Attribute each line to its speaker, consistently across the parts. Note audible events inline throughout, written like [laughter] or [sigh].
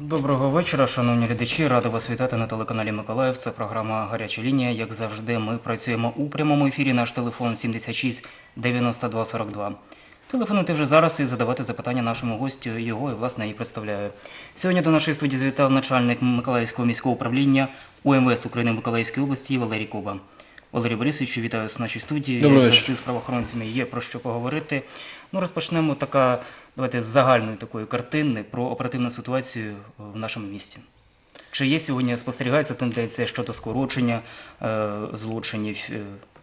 Speaker 1: Доброго вечора, шановні глядачі. Радий вас вітати на телеканалі Миколаїв. Це програма Гаряча лінія. Як завжди, ми працюємо у прямому ефірі. Наш телефон 76 92 42. Телефонуйте вже зараз і задавати запитання нашому гостю. Його і власне і представляю. Сьогодні до нашої студії звітав начальник Миколаївського міського управління УМВС України в Миколаївській області Валерій Куба. Валерій Борисович, вітаю вас в нашій студії.
Speaker 2: Доброго
Speaker 1: Як завжди з правоохоронцями є про що поговорити. Ну, розпочнемо така, давайте з загальної такої картини про оперативну ситуацію в нашому місті. Чи є сьогодні спостерігається тенденція щодо скорочення е, злочинів е,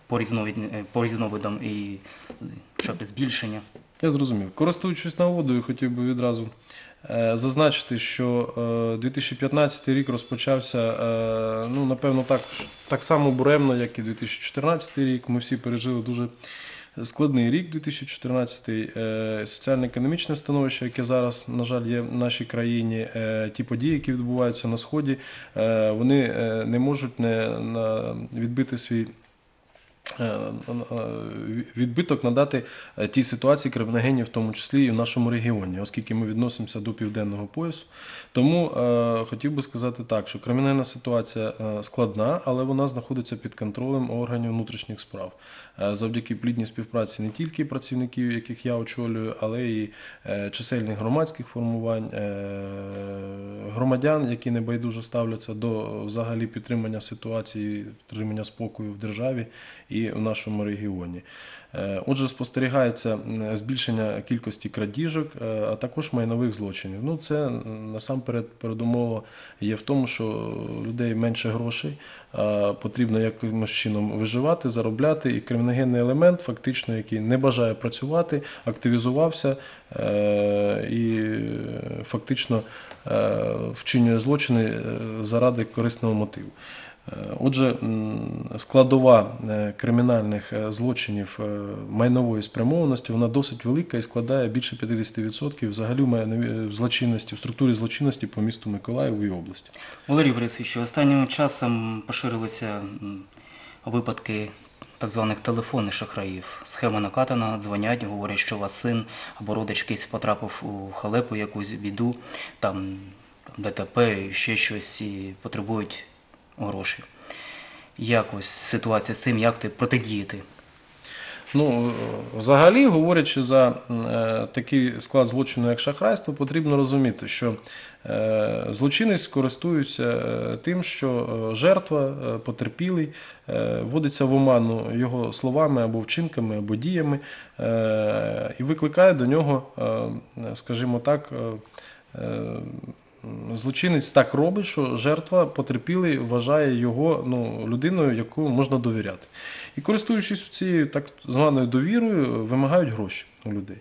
Speaker 1: по, різновид, е, по різновидам і щодо збільшення?
Speaker 2: Я зрозумів. Користуючись нагодою, хотів би відразу зазначити, що е, 2015 рік розпочався, е, ну, напевно, так, так само буремно, як і 2014 рік. Ми всі пережили дуже складний рік 2014. Е, Соціально-економічне становище, яке зараз, на жаль, є в нашій країні, е, ті події, які відбуваються на Сході, е, вони е, не можуть не відбити свій е, е, відбиток надати е, тій ситуації криміногенів, в тому числі і в нашому регіоні, оскільки ми відносимося до південного поясу. Тому е, хотів би сказати так, що кримінальна ситуація е, складна, але вона знаходиться під контролем органів внутрішніх справ. Е, Завдяки плідній співпраці не тільки працівників, яких я очолюю, але і е, чисельних громадських формувань, е, громадян, які небайдуже ставляться до взагалі підтримання ситуації, підтримання спокою в державі і в нашому регіоні. Е, Отже, спостерігається збільшення кількості крадіжок, е, а також майнових злочинів. Ну, це насамперед передумова є в тому, що людей менше грошей, потрібно якимось чином виживати, заробляти. І криміногенний елемент, фактично, який не бажає працювати, активізувався е, і фактично вчинює злочини заради корисного мотиву. Е, Отже, складова е, кримінальних е, злочинів майнової спрямованості вона досить велика і складає більше 50% взагалі в злочинності, в структурі злочинності по місту Миколаєву і області.
Speaker 1: Валерій Борисович, останнім часом поширилися випадки так званих телефонних шахраїв. Схема накатана, дзвонять, говорять, що у вас син або родич якийсь потрапив у халепу, якусь біду, там ДТП, ще щось, і потребують грошей. Як ось ситуація з цим, як ти протидіяти?
Speaker 2: Ну, е, взагалі, говорячи за е, такий склад злочину, як шахрайство, потрібно розуміти, що е, злочинець користується е, тим, що е, жертва, потерпілий, е, вводиться в оману його словами або вчинками, або діями, е, і викликає до нього, е, скажімо так, е, Злочинець так робить, що жертва потерпілий вважає його ну, людиною, яку можна довіряти. І користуючись цією так званою довірою, вимагають гроші у людей.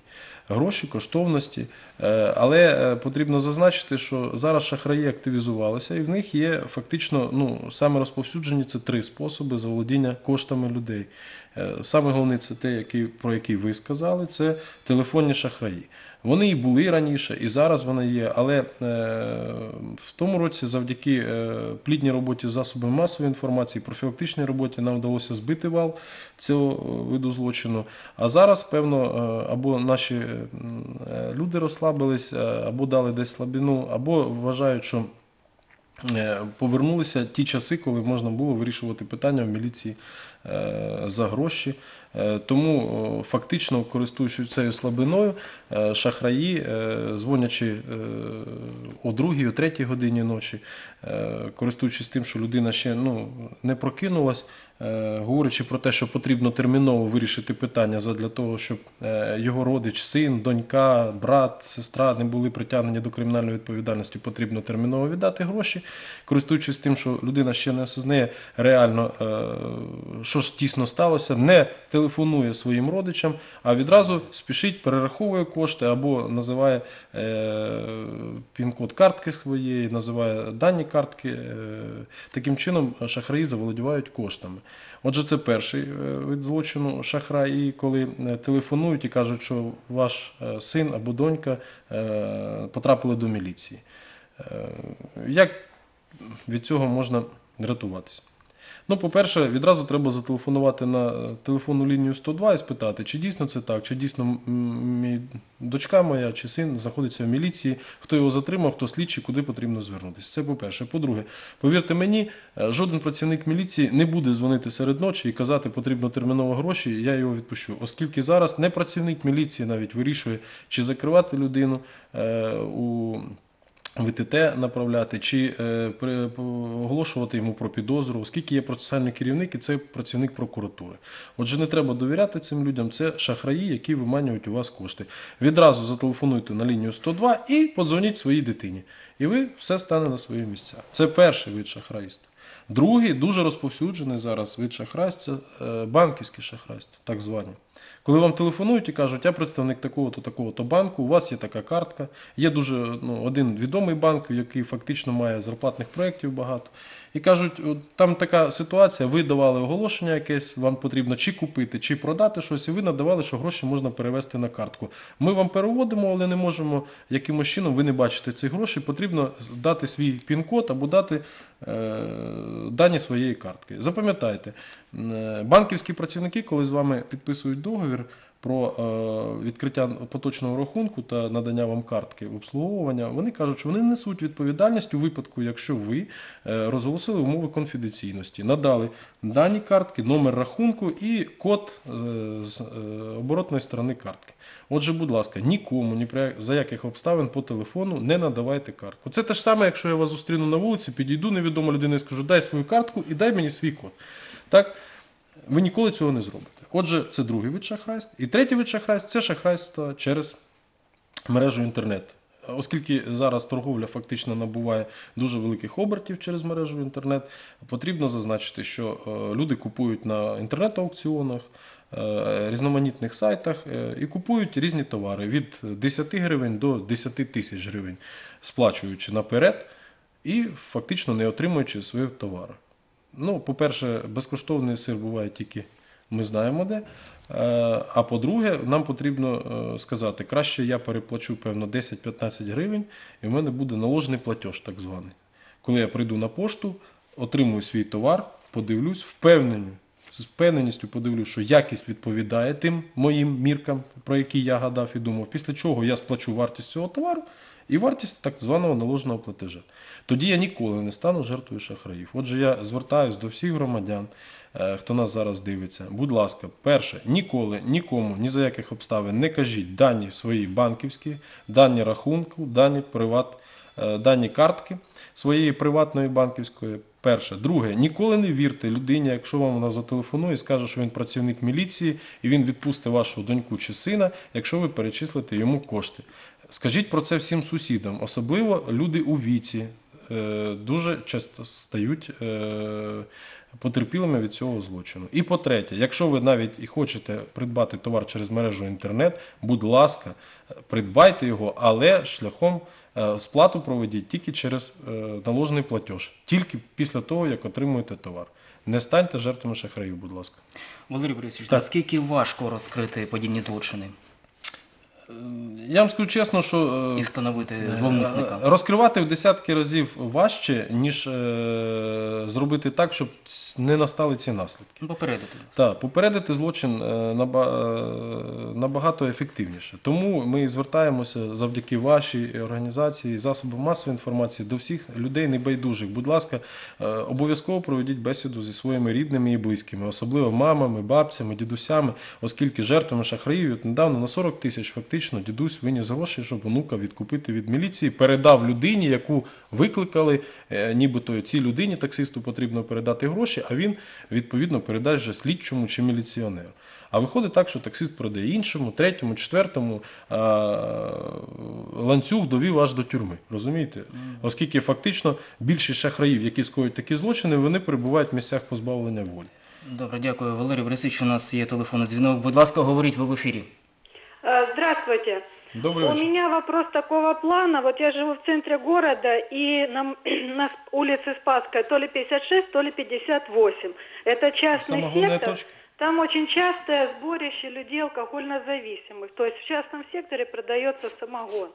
Speaker 2: Гроші, коштовності. Е, Але е, потрібно зазначити, що зараз шахраї активізувалися, і в них є фактично ну, саме розповсюджені це три способи заволодіння коштами людей. Е, Саме головне це те, про який ви сказали, це телефонні шахраї. Вони і були раніше, і зараз вони є. Але е, в тому році, завдяки е, плідній роботі з засобами масової інформації, профілактичній роботі, нам вдалося збити вал цього е, виду злочину. А зараз, певно, або наші люди розслабились, або дали десь слабину, або вважають, що. Повернулися ті часи, коли можна було вирішувати питання в міліції за гроші. Е, Тому фактично, користуючись цією слабиною, е, шахраї, е, дзвонячи е, о другій, о третій годині ночі, е, користуючись тим, що людина ще ну, не прокинулась, е, говорячи про те, що потрібно терміново вирішити питання для того, щоб е, його родич, син, донька, брат, сестра не були притягнені до кримінальної відповідальності, потрібно терміново віддати гроші, користуючись тим, що людина ще не осознає реально, е, що ж дійсно сталося, не телефонує своїм родичам, а відразу спішить, перераховує кошти або називає е, пін-код картки своєї, називає дані картки. Е, таким чином шахраї заволодівають коштами. Отже, це перший е, вид злочину шахраї, коли телефонують і кажуть, що ваш син або донька потрапили до міліції. Як від цього можна рятуватися? Ну, по-перше, відразу треба зателефонувати на телефонну лінію 102 і спитати, чи дійсно це так, чи дійсно мій дочка моя чи син знаходиться в міліції, хто його затримав, хто слідчий, куди потрібно звернутися. Це по-перше. По-друге, повірте мені, е, жоден працівник міліції не буде дзвонити серед ночі і казати, потрібно терміново гроші, я його відпущу. Оскільки зараз не працівник міліції навіть вирішує, чи закривати людину е, у ВТТ направляти чи е, оголошувати йому про підозру, оскільки є процесуальний керівник і це працівник прокуратури. Отже, не треба довіряти цим людям. Це шахраї, які виманюють у вас кошти. Відразу зателефонуйте на лінію 102 і подзвоніть своїй дитині. І ви все стане на свої місця. Це перший вид шахрайства. Другий дуже розповсюджений зараз вид шахрайства е, банківське шахрайство, так звані. Коли вам телефонують і кажуть, я представник такого-то, такого-то банку, у вас є така картка. Є дуже ну, один відомий банк, який фактично має зарплатних проєктів багато. І кажуть, там така ситуація, ви давали оголошення якесь, вам потрібно чи купити, чи продати щось, і ви надавали, що гроші можна перевести на картку. Ми вам переводимо, але не можемо якимось чином, ви не бачите цих грошей, потрібно дати свій пін-код або дати е, дані своєї картки. Запам'ятайте, банківські працівники, коли з вами підписують договір про е, відкриття поточного рахунку та надання вам картки обслуговування, вони кажуть, що вони несуть відповідальність у випадку, якщо ви е, розголосили умови конфіденційності, надали дані картки, номер рахунку і код е, з оборотної сторони картки. Отже, будь ласка, нікому, ні при за яких обставин по телефону не надавайте картку. Це те ж саме, якщо я вас зустріну на вулиці, підійду невідома людина і скажу, дай свою картку і дай мені свій код. Так? Ви ніколи цього не зробите. Отже, це другий вид шахрайств. І третій вид шахрайств це шахрайство через мережу інтернет. Оскільки зараз торговля фактично набуває дуже великих обертів через мережу інтернет, потрібно зазначити, що е, люди купують на інтернет-аукціонах, е, різноманітних сайтах е, і купують різні товари від 10 гривень до 10 тисяч гривень, сплачуючи наперед і фактично не отримуючи свої товари. Ну, по-перше, безкоштовний сир буває тільки ми знаємо де. Е, А по-друге, нам потрібно е, сказати, краще я переплачу, певно, 10-15 гривень, і в мене буде наложений платеж, так званий. Коли я прийду на пошту, отримую свій товар, подивлюсь, впевнений, з впевненістю подивлюсь, що якість відповідає тим моїм міркам, про які я гадав і думав, після чого я сплачу вартість цього товару і вартість так званого наложеного платежа. Тоді я ніколи не стану жертвою шахраїв. Отже, я звертаюся до всіх громадян, е, хто нас зараз дивиться. Будь ласка, перше, ніколи нікому ні за яких обставин не кажіть дані свої банківські, дані рахунку, дані приват, е, дані картки своєї приватної банківської. Перше, друге, ніколи не вірте людині, якщо вам вона зателефонує і скаже, що він працівник міліції і він відпустить вашу доньку чи сина, якщо ви перечислите йому кошти. Скажіть про це всім сусідам, особливо люди у віці е, дуже часто стають е, потерпілими від цього злочину. І по-третє, якщо ви навіть і хочете придбати товар через мережу інтернет, будь ласка, придбайте його, але шляхом е, сплату проведіть тільки через наложений платеж, тільки після того, як отримуєте товар. Не станьте жертвами шахраїв, будь ласка.
Speaker 1: Валерій Борисович,
Speaker 2: Так.
Speaker 1: наскільки важко розкрити подібні злочини
Speaker 2: Я вам скажу чесно, що е,
Speaker 1: і встановити зловмисника?
Speaker 2: Розкривати в десятки разів важче, ніж е, зробити так, щоб не настали ці наслідки.
Speaker 1: Ну, Попередити.
Speaker 2: Так, попередити злочин е, наба- е, набагато ефективніше. Тому ми звертаємося завдяки вашій організації, засобам масової інформації до всіх людей небайдужих. Будь ласка, е, обов'язково проведіть бесіду зі своїми рідними і близькими, особливо мамами, бабцями, дідусями, оскільки жертвами шахраїв недавно на 40 тисяч фактично дідусь виніс гроші, щоб онука відкупити від міліції, передав людині, яку викликали, е, нібито цій людині, таксисту, потрібно передати гроші, а він відповідно передасть вже слідчому чи міліціонеру. А виходить так, що таксист продає іншому, третьому, четвертому, а ланцюг довів аж до тюрми. Розумієте? Оскільки фактично більшість шахраїв, які скоюють такі злочини, вони перебувають в місцях позбавлення волі.
Speaker 1: Добре, дякую. Валерій Борисович, у нас є телефонний дзвінок. Будь ласка, говоріть ви в ефірі.
Speaker 3: Э, Здравствуйте.
Speaker 2: Добрий
Speaker 3: У
Speaker 2: вечір.
Speaker 3: меня вопрос такого плана. Вот я живу в центре города и на, [clears throat] на улице Спасская то ли 56, то ли 58. Это частный
Speaker 2: Самогонная
Speaker 3: сектор.
Speaker 2: точка?
Speaker 3: Там очень частое сборище людей алкогольно-зависимых. То есть в частном секторе продается самогон.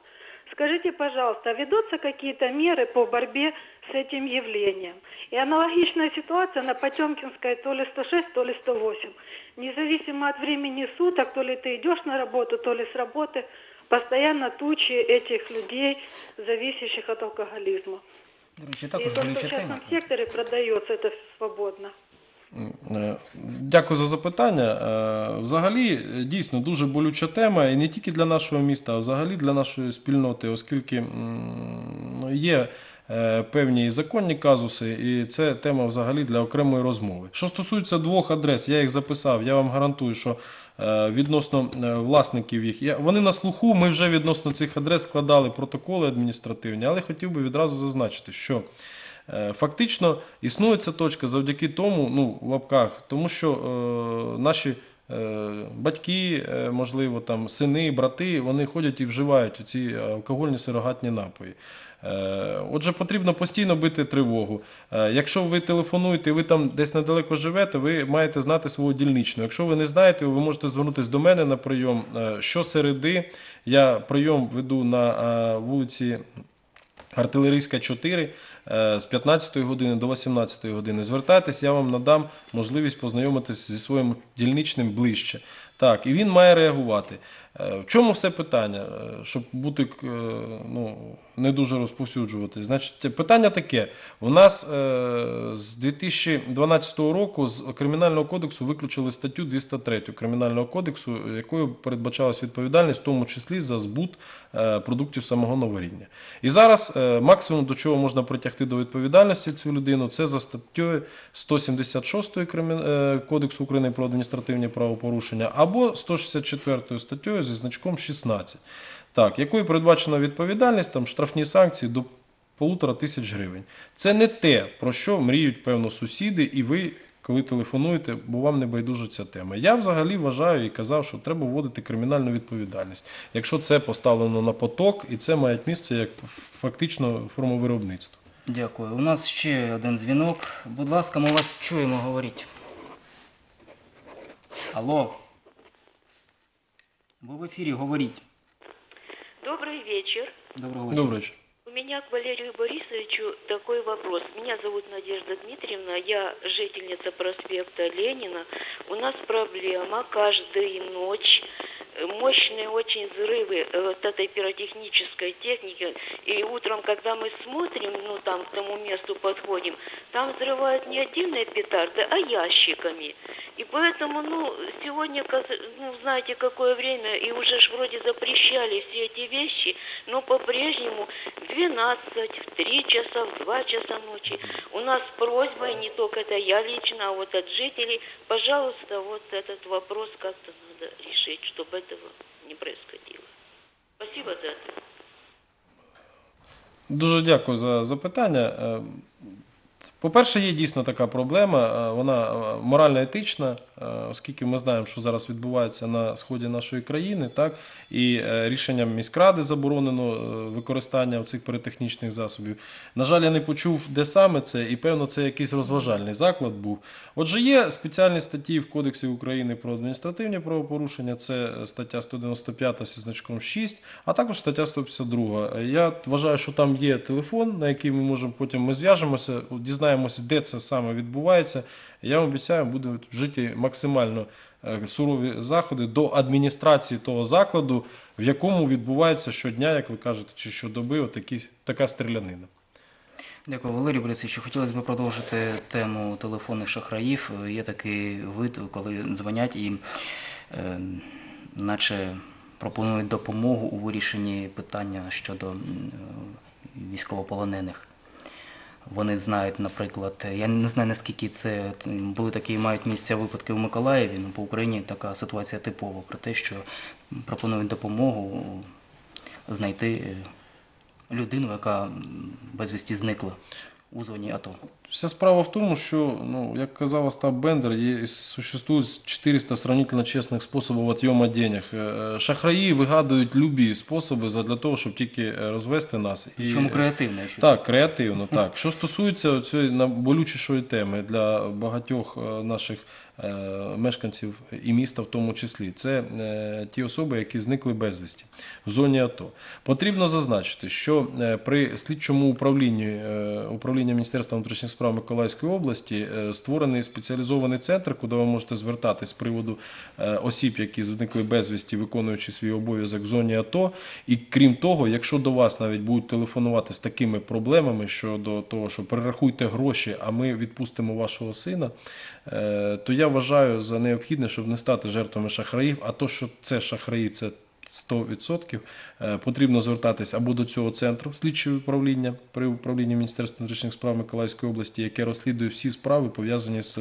Speaker 3: Скажите, пожалуйста, ведутся какие-то меры по борьбе с этим явлением. И аналогичная ситуация на Потемкинской то ли 106, то ли 108. Независимо от времени суток, то ли ты идешь на работу, то ли с работы, постоянно тучи этих людей, зависящих от алкоголизма.
Speaker 1: До речі,
Speaker 3: И
Speaker 1: також
Speaker 3: то, что в
Speaker 1: болюча тема.
Speaker 3: частном секторе продается, это свободно.
Speaker 2: Е, Дякую за запитання. Е, Взагалі, е, дійсно дуже болюча тема, і не тільки для нашого міста, а взагалі для нашої спільноти, оскільки м, ну, є е, певні законні казуси, і це тема взагалі для окремої розмови. Що стосується двох адрес, я їх записав, я вам гарантую, що е, відносно е, власників їх, вони на слуху, ми вже відносно цих адрес складали протоколи адміністративні, але хотів би відразу зазначити, що. Е, Фактично існує ця точка завдяки тому, ну, в лапках, тому що е, наші е, батьки, е, можливо, там, сини, брати, вони ходять і вживають ці алкогольні сирогатні напої. Е, Отже, потрібно постійно бити тривогу. Е, Якщо ви телефонуєте, ви там десь недалеко живете, ви маєте знати свого дільничного. Якщо ви не знаєте, ви можете звернутися до мене на прийом. Е, Щосереди я прийом веду на вулиці Артилерійська 4 е, з 15 години до 18 години. Звертайтесь, я вам надам можливість познайомитися зі своїм дільничним ближче. Так, і він має реагувати. Е, В чому все питання, Е, щоб бути е, ну, не дуже розповсюджувати? Значить, питання таке: у нас е, з 2012 року з Кримінального кодексу виключили статтю 203 Кримінального кодексу, якою передбачалась відповідальність, в тому числі за збут е, продуктів самогонного рівня. І зараз е, максимум, до чого можна притягти до відповідальності цю людину, це за статтею 176 е, Кодексу України про адміністративні правопорушення або 164 статтею зі значком 16. Так, якою передбачена відповідальність, там штрафні санкції до полутора тисяч гривень. Це не те, про що мріють, певно, сусіди, і ви, коли телефонуєте, бо вам не байдужа ця тема. Я взагалі вважаю і казав, що треба вводити кримінальну відповідальність, якщо це поставлено на поток, і це має місце як фактично форма виробництва.
Speaker 1: Дякую. У нас ще один дзвінок. Будь ласка, ми вас чуємо, говоріть. Алло. Ви в ефірі, говоріть.
Speaker 4: Добрий вечір.
Speaker 1: Доброго вечора.
Speaker 2: Добрий вечір.
Speaker 4: У меня к Валерию Борисовичу такой вопрос. Меня зовут Надежда Дмитриевна, я жительница проспекта Ленина. У нас проблема каждую ночь мощные очень взрывы э, вот этой пиротехнической техники. И утром, когда мы смотрим, ну там к тому месту подходим, там взрывают не отдельные петарды, а ящиками. И поэтому, ну, сегодня, ну, знаете, какое время, и уже ж вроде запрещали все эти вещи, но по-прежнему в 12, в 3 часа, в 2 часа ночи. У нас просьба, и не только это я лично, а вот от жителей, пожалуйста, вот этот вопрос как-то надо решить, чтобы этого не происходило. Спасибо за это.
Speaker 2: Дуже дякую за запитання. по-перше, є дійсно така проблема, е, вона е, морально-етична, е, оскільки ми знаємо, що зараз відбувається на сході нашої країни, так і рішенням міськради заборонено використання цих піротехнічних засобів. На жаль, я не почув, де саме це, і певно, це якийсь розважальний заклад був. Отже, є спеціальні статті в Кодексі України про адміністративні правопорушення, це стаття 195 зі значком 6, а також стаття 152. Я вважаю, що там є телефон, на який ми можемо потім ми зв'яжемося, дізнаємося, де це саме відбувається. Я вам обіцяю, будуть вжиті максимально е, сурові заходи до адміністрації того закладу, в якому відбувається щодня, як ви кажете, чи щодоби, отакі, така стрілянина.
Speaker 1: Дякую, Валерій Борисович. Хотілося б продовжити тему телефонних шахраїв. Є такий вид, коли дзвонять і е, наче пропонують допомогу у вирішенні питання щодо е, військовополонених. Вони знають, наприклад, я не знаю наскільки це були такі мають місця випадки в Миколаєві. Ну, по Україні така ситуація типова про те, що пропонують допомогу знайти людину, яка безвісті зникла у зоні АТО.
Speaker 2: Вся справа в тому, що, ну, як казав Остап Бендер, є, существует 400 сравнительно чесних способів отъема денег. Е, Шахраї вигадують любі способи для того, щоб тільки е, розвести нас. І,
Speaker 1: Чому креативно? Якщо
Speaker 2: Так, креативно, так. Що стосується цієї найболючішої теми для багатьох е, наших е, мешканців і міста, в тому числі, це е, ті особи, які зникли безвісті в зоні АТО. Потрібно зазначити, що е, при слідчому управлінні е, управління Міністерства внутрішніх справ Миколаївської області е, створений спеціалізований центр, куди ви можете звертатись з приводу е, осіб, які зникли безвісті, виконуючи свій обов'язок в зоні АТО. І крім того, якщо до вас навіть будуть телефонувати з такими проблемами щодо того, що перерахуйте гроші, а ми відпустимо вашого сина, е, то я вважаю за необхідне, щоб не стати жертвами шахраїв, а то, що це шахраї, це 100%, е, потрібно звертатись або до цього центру слідчого управління при управлінні Міністерства внутрішніх справ Миколаївської області, яке розслідує всі справи, пов'язані з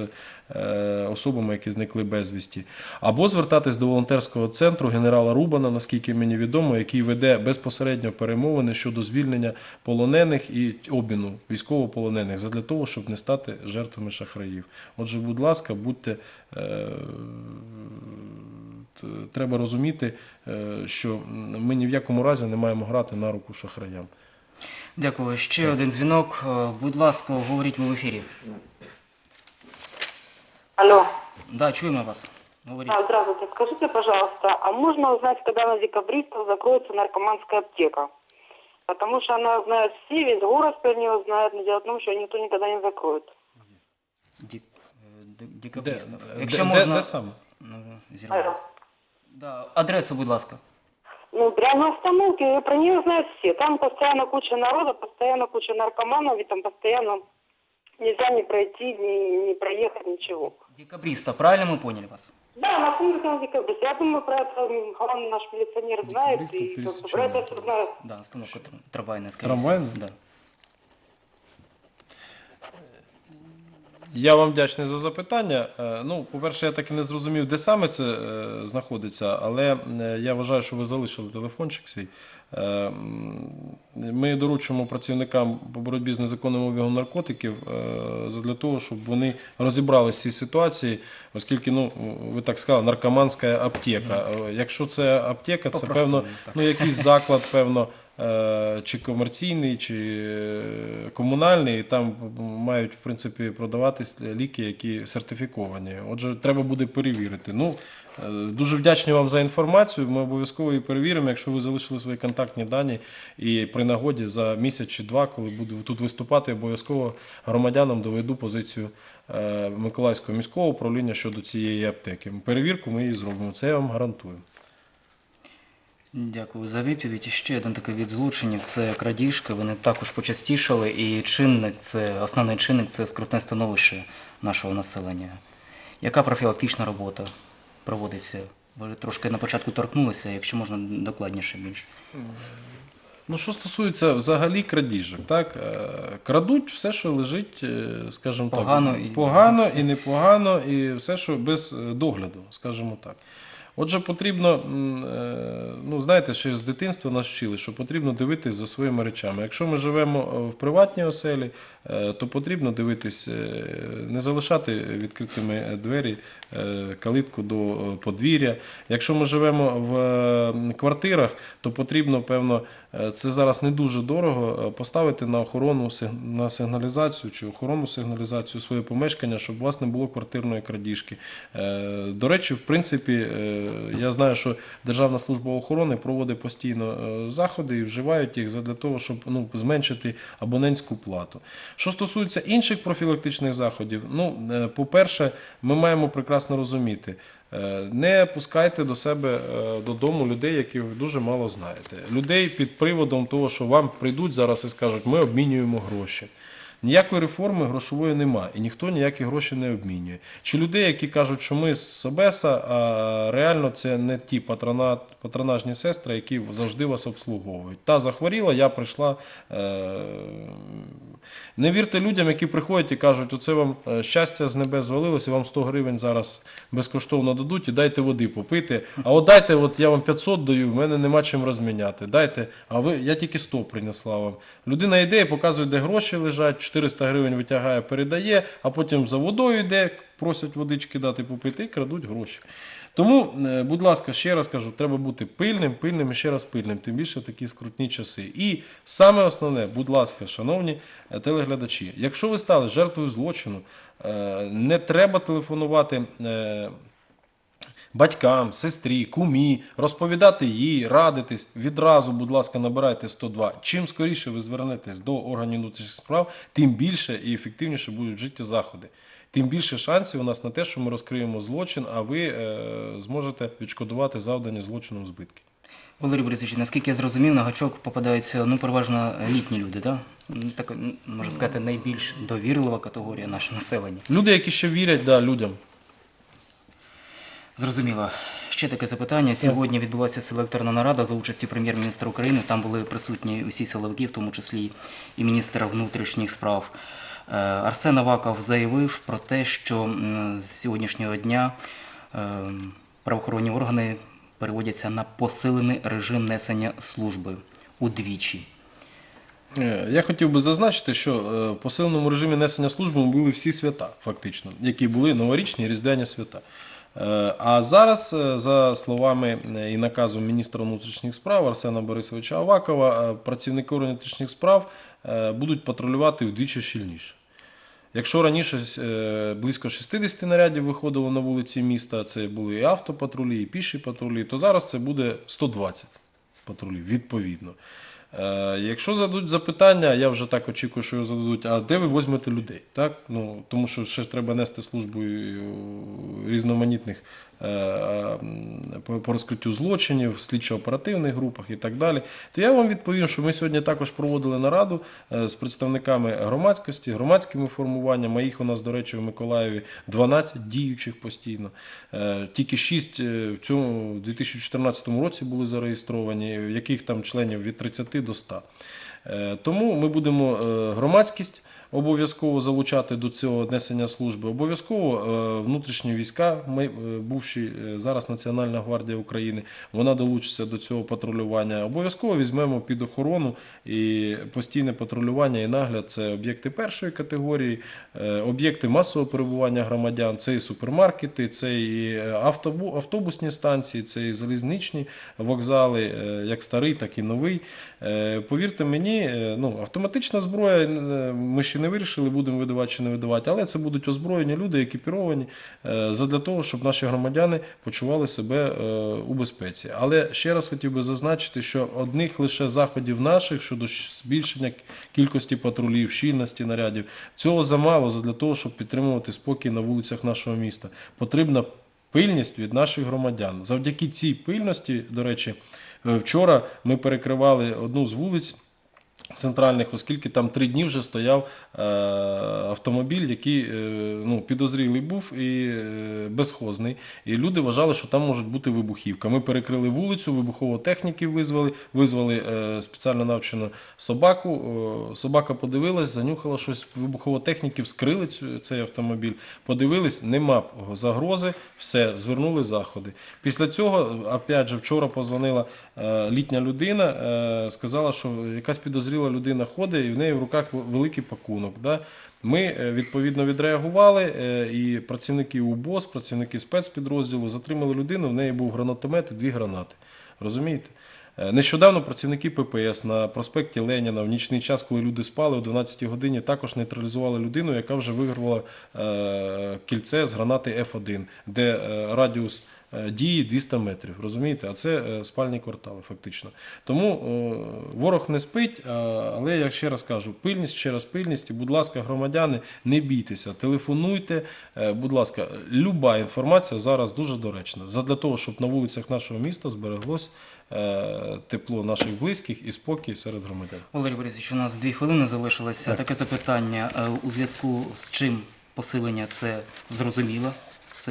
Speaker 2: е, особами, які зникли безвісті, або звертатись до волонтерського центру генерала Рубана, наскільки мені відомо, який веде безпосередньо перемовини щодо звільнення полонених і обміну військовополонених задля того, щоб не стати жертвами шахраїв. Отже, будь ласка, будьте. е, Треба розуміти, е, що ми ні в якому разі не маємо грати на руку шахраям.
Speaker 1: Дякую. Ще один дзвінок. Е, Будь ласка, говоріть ми в ефірі.
Speaker 5: Алло.
Speaker 1: Да, чуємо вас. Говоріть.
Speaker 5: А, здравствуйте. Скажите, пожалуйста, а можно узнать, когда на декабристов закроется наркоманская аптека? Потому что она знает все, весь город про нее знает, но дело в том, что ее никто никогда не закроет.
Speaker 1: Дік... е, д-
Speaker 2: де,
Speaker 1: Якщо
Speaker 2: де,
Speaker 1: можна...
Speaker 2: де саме?
Speaker 1: Ну, зірвалося. Да. Адресу, будь ласка.
Speaker 5: Ну, прямо на остановке, про нее знают все. Там постоянно куча народа, постоянно куча наркоманов, и там постоянно нельзя не пройти, не, не проехать, ничего.
Speaker 1: Декабриста, правильно мы поняли вас?
Speaker 5: Да, на остановке на декабристе. Я думаю, про это м, главный наш милиционер знает,
Speaker 2: Декабристов
Speaker 5: и как бы, про
Speaker 2: пересечение.
Speaker 5: это все знают.
Speaker 1: Да, остановка тр- трамвайная, скорее
Speaker 2: Трамвайная?
Speaker 1: всего. Да.
Speaker 2: Я вам вдячний за запитання. Е, Ну, по-перше, я так і не зрозумів, де саме це е, знаходиться, але е, я вважаю, що ви залишили телефончик свій. Ми доручимо працівникам по боротьбі з незаконним обігом наркотиків для того, щоб вони розібралися в цій ситуації, оскільки, ну, ви так сказали, наркоманська аптека. Якщо це аптека, це певно ну, якийсь заклад, певно, чи комерційний, чи е, комунальний, там мають в принципі продаватись ліки, які сертифіковані. Отже, треба буде перевірити. Ну, е, дуже вдячні вам за інформацію. Ми обов'язково її перевіримо, якщо ви залишили свої контактні дані. І при нагоді за місяць чи два, коли буду тут виступати, обов'язково громадянам доведу позицію е, Миколаївського міського управління щодо цієї аптеки. Перевірку ми її зробимо. Це я вам гарантую.
Speaker 1: Дякую за відповідь. І ще один такий від злочинів це крадіжки. Вони також почастішали, і чинник це основний чинник це скрутне становище нашого населення. Яка профілактична робота проводиться? Ви трошки на початку торкнулися, якщо можна докладніше більше.
Speaker 2: Ну, що стосується взагалі крадіжок, так е, крадуть все, що лежить, е, скажімо
Speaker 1: Погано
Speaker 2: так,
Speaker 1: і-
Speaker 2: погано і непогано, і все, що без е, догляду, скажімо так. Отже, потрібно, ну знаєте, ще з дитинства нас вчили, що потрібно дивитись за своїми речами. Якщо ми живемо е, в приватній оселі, е, то потрібно дивитись, е, не залишати відкритими двері, калитку до подвір'я. Якщо ми живемо в квартирах, то потрібно, певно, це зараз не дуже дорого, поставити на охорону на сигналізацію чи охоронну сигналізацію своє помешкання, щоб у вас не було квартирної крадіжки. До речі, в принципі, я знаю, що Державна служба охорони проводить постійно е, заходи і вживають їх для того, щоб ну, зменшити абонентську плату. Що стосується інших профілактичних заходів, ну, е, по-перше, ми маємо прекрасно розуміти. е, Не пускайте до себе додому людей, яких ви дуже мало знаєте. Людей під приводом того, що вам прийдуть зараз і скажуть, ми обмінюємо гроші. Ніякої реформи грошової нема, і ніхто ніякі гроші не обмінює. Чи людей, які кажуть, що ми з Собеса, а реально це не ті патрона, патронажні сестри, які завжди вас обслуговують. Та захворіла, я прийшла. Е- Не вірте людям, які приходять і кажуть, оце вам е, щастя з небес звалилося, вам 100 гривень зараз безкоштовно дадуть і дайте води попити. А от дайте, от я вам 500 даю, в мене нема чим розміняти. Дайте, а ви, я тільки 100 принесла вам. Людина йде і показує, де гроші лежать, 400 гривень витягає, передає, а потім за водою йде, просять водички дати попити і крадуть гроші. Тому, е, будь ласка, ще раз кажу, треба бути пильним, пильним і ще раз пильним, тим більше в такі скрутні часи. І саме основне, будь ласка, шановні е, телеглядачі, якщо ви стали жертвою злочину, е, не треба телефонувати. Батькам, сестрі, кумі, розповідати їй, радитись. Відразу, будь ласка, набирайте 102. Чим скоріше ви звернетесь до органів внутрішніх справ, тим більше і ефективніше будуть вжиті заходи. Тим більше шансів у нас на те, що ми розкриємо злочин, а ви е, зможете відшкодувати завдані злочином збитки.
Speaker 1: Валерій Борисович, наскільки я зрозумів, на гачок попадаються ну, переважно літні люди, так? Ну, Так, м, можна сказати, найбільш довірлива категорія нашого населення.
Speaker 2: Люди, які ще вірять да, людям.
Speaker 1: Зрозуміло. Ще таке запитання. Сьогодні відбулася селекторна нарада за участю прем'єр-міністра України. Там були присутні усі силовики, в тому числі і міністр внутрішніх справ. Е, Арсен Аваков заявив про те, що з сьогоднішнього дня е, правоохоронні органи переводяться на посилений режим несення служби удвічі.
Speaker 2: Е, Я хотів би зазначити, що в посиленому режимі несення служби були всі свята, фактично, які були новорічні і різдвяні свята. Е, А зараз, е, за словами е, і наказом міністра внутрішніх справ Арсена Борисовича Авакова, працівники внутрішніх справ будуть патрулювати вдвічі щільніше. Якщо раніше близько 60 нарядів виходило на вулиці міста, це були і автопатрулі, і піші патрулі, то зараз це буде 120 патрулів, відповідно. Е, Якщо зададуть запитання, я вже так очікую, що його зададуть, а де ви возьмете людей? Так? Ну, тому що ще треба нести службу різноманітних е, м, по- по розкриттю злочинів, слідчо-оперативних групах і так далі. То я вам відповім, що ми сьогодні також проводили нараду е, з представниками громадськості, громадськими формуваннями. Їх у нас, до речі, в Миколаєві 12 діючих постійно. Е, Тільки 6 в цьому 2014 році були зареєстровані, в яких там членів від 30 до 100. Е, Тому ми будемо е, громадськість обов'язково залучати до цього несення служби. Обов'язково е, внутрішні війська, ми, е, бувші е, зараз Національна гвардія України, вона долучиться до цього патрулювання. Обов'язково візьмемо під охорону і постійне патрулювання і нагляд це об'єкти першої категорії, об'єкти масового перебування громадян, це і супермаркети, це і автобусні станції, це і залізничні вокзали, як старий, так і новий. Повірте мені, ну, автоматична зброя, ми ще не вирішили, будемо видавати чи не видавати, але це будуть озброєні люди, екіпіровані е, задля того, щоб наші громадяни почували себе е, у безпеці. Але ще раз хотів би зазначити, що одних лише заходів наших щодо збільшення кількості патрулів, щільності нарядів, цього замало задля того, щоб підтримувати спокій на вулицях нашого міста. Потрібна пильність від наших громадян. Завдяки цій пильності, до речі, е, вчора ми перекривали одну з вулиць. Центральних, оскільки там три дні вже стояв е, автомобіль, який е, ну, підозрілий був і е, безхозний. І люди вважали, що там може бути вибухівка. Ми перекрили вулицю, вибуховотехніків визвали, визвали е, спеціально навчену собаку. О, собака подивилась, занюхала щось. Вибуховотехніки вскрили цю, цей автомобіль, подивились, нема загрози, все, звернули заходи. Після цього, опять же, вчора позвонила е, літня людина, е, сказала, що якась підозріла людина ходить і в неї в руках великий пакунок. Да? Ми е, відповідно відреагували, е, і працівники УБОС, працівники спецпідрозділу затримали людину, в неї був гранатомет і дві гранати. Розумієте? Е, Нещодавно працівники ППС на проспекті Леніна в нічний час, коли люди спали о 12 годині, також нейтралізували людину, яка вже виграла е, кільце з гранати F1, де радіус дії 200 метрів. Розумієте? А це е, спальні квартали, фактично. Тому е, ворог не спить, але я ще раз кажу: пильність, ще раз пильність. І, будь ласка, громадяни, не бійтеся, телефонуйте. Е, Будь ласка, люба інформація зараз дуже доречна. Задля того, щоб на вулицях нашого міста збереглось е, тепло наших близьких і спокій серед громадян.
Speaker 1: Валерій Борисович, у нас дві хвилини залишилося. Таке запитання. Е, У зв'язку з чим посилення це зрозуміло,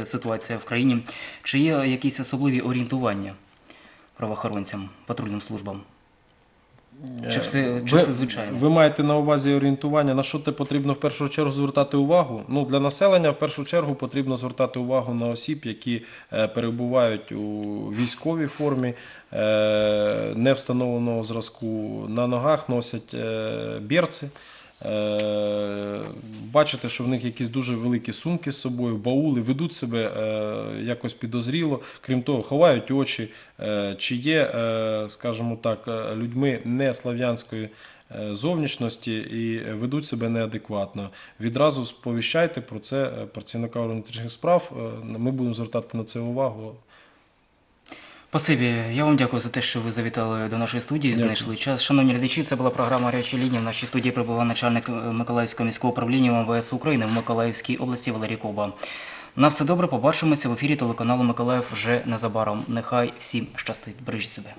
Speaker 1: ситуація в країні. Чи є якісь особливі орієнтування правоохоронцям, патрульним службам? Чи все, чи
Speaker 2: ви,
Speaker 1: все звичайно?
Speaker 2: ви маєте на увазі орієнтування, на що те потрібно в першу чергу звертати увагу? Ну, для населення в першу чергу потрібно звертати увагу на осіб, які е, перебувають у військовій формі, е, не встановленого зразку, на ногах носять е, берці. Е, Бачите, що в них якісь дуже великі сумки з собою, баули, ведуть себе е, якось підозріло. Крім того, ховають очі, е, чи є, скажімо так, людьми не слав'янської зовнішності і ведуть себе неадекватно. Відразу сповіщайте про це працівника внутрішніх справ. Ми будемо звертати на це увагу.
Speaker 1: Спасибі, я вам дякую за те, що ви завітали до нашої студії,
Speaker 2: Дякую.
Speaker 1: знайшли час. Шановні глядачі, це була програма «Рячі лінії». В нашій студії прибував начальник е, Миколаївського міського управління МВС України в Миколаївській області Валерій Коба. На все добре, побачимося в ефірі телеканалу Миколаїв вже незабаром. Нехай всім щастить. Бережіть себе.